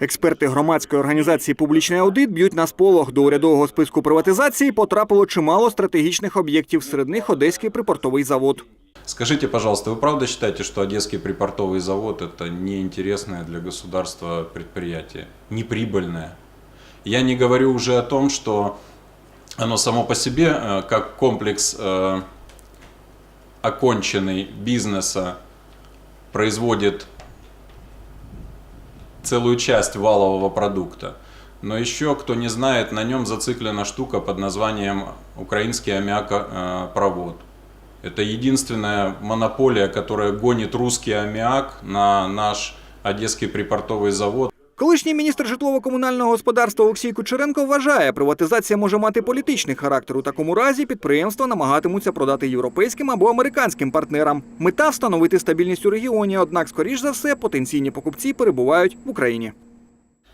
Експерти громадської організації Публічний аудит б'ють на сполох. До урядового списку приватизації потрапило чимало стратегічних об'єктів. Серед них Одеський припортовий завод. Скажите, пожалуйста, вы правда считаете, что Одесский припортовый завод это неинтересное для государства предприятие, неприбыльное? Я не говорю уже о том, что оно само по себе, э, как комплекс э, оконченный бизнеса, производит целую часть валового продукта. Но еще, кто не знает, на нем зациклена штука под названием украинский аммиакопровод. Это единственная монополия, которая гонит русский аммиак на наш Одесский припортовый завод. Колишній міністр житлово-комунального господарства Олексій Кучеренко вважає, приватизація може мати політичний характер. У такому разі підприємства намагатимуться продати європейським або американським партнерам. Мета встановити стабільність у регіоні. Однак, скоріш за все, потенційні покупці перебувають в Україні.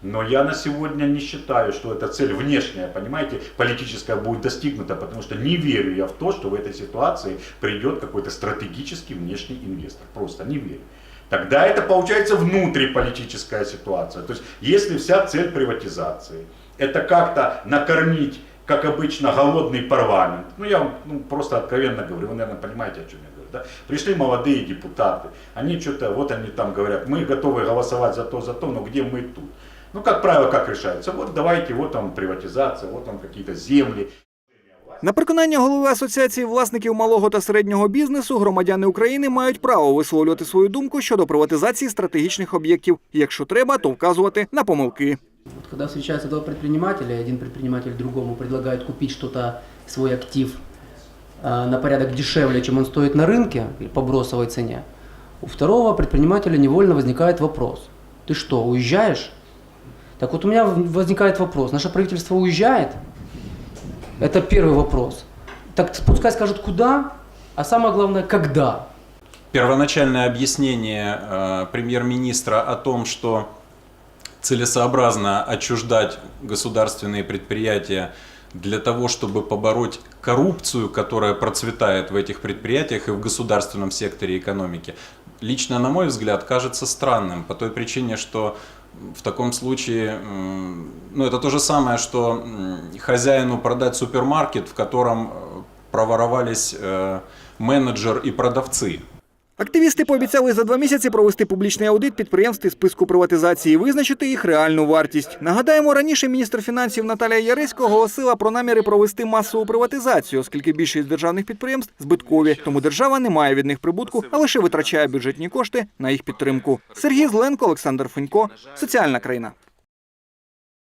Но я на сегодня не считаю, что эта цель внешняя, понимаете, политическая будет достигнута, потому что не верю я в то, что в этой ситуации придет какой-то стратегический внешний инвестор. Просто не верю. Тогда это получается внутриполитическая ситуация. То есть если вся цель приватизации это как-то накормить, как обычно, голодный парламент, ну я вам ну, просто откровенно говорю, вы, наверное, понимаете, о чем я говорю. Да? Пришли молодые депутаты, они что-то, вот они там говорят, мы готовы голосовать за то, за то, но где мы тут? Ну, как правило, как решается? Вот давайте, вот там приватизация, вот там какие-то земли. На переконання голови асоціації власників малого та середнього бізнесу, громадяни України мають право висловлювати свою думку щодо приватизації стратегічних об'єктів. І Якщо треба, то вказувати на помилки. Вот когда встречаются два предпринимателя, и один предприниматель другому предлагает купить что-то, свой актив э, на порядок дешевле, чем он стоит на рынке или по бросовой цене, у второго предпринимателя невольно возникает вопрос. Ты что, уезжаешь? Так вот у меня в- возникает вопрос. Наше правительство уезжает? Это первый вопрос. Так пускай скажут куда, а самое главное, когда. Первоначальное объяснение э, премьер-министра о том, что целесообразно отчуждать государственные предприятия для того, чтобы побороть коррупцию, которая процветает в этих предприятиях и в государственном секторе экономики, лично, на мой взгляд, кажется странным по той причине, что в таком случае, м, ну это то же самое, что м, хозяину продать супермаркет, в котором э, проворовались э, менеджер и продавцы. Активісти пообіцяли за два місяці провести публічний аудит підприємств із списку приватизації і визначити їх реальну вартість. Нагадаємо, раніше міністр фінансів Наталія Яресько оголосила про наміри провести масову приватизацію, оскільки більшість державних підприємств збиткові, тому держава не має від них прибутку, а лише витрачає бюджетні кошти на їх підтримку. Сергій Зленко, Олександр Фенько, соціальна країна.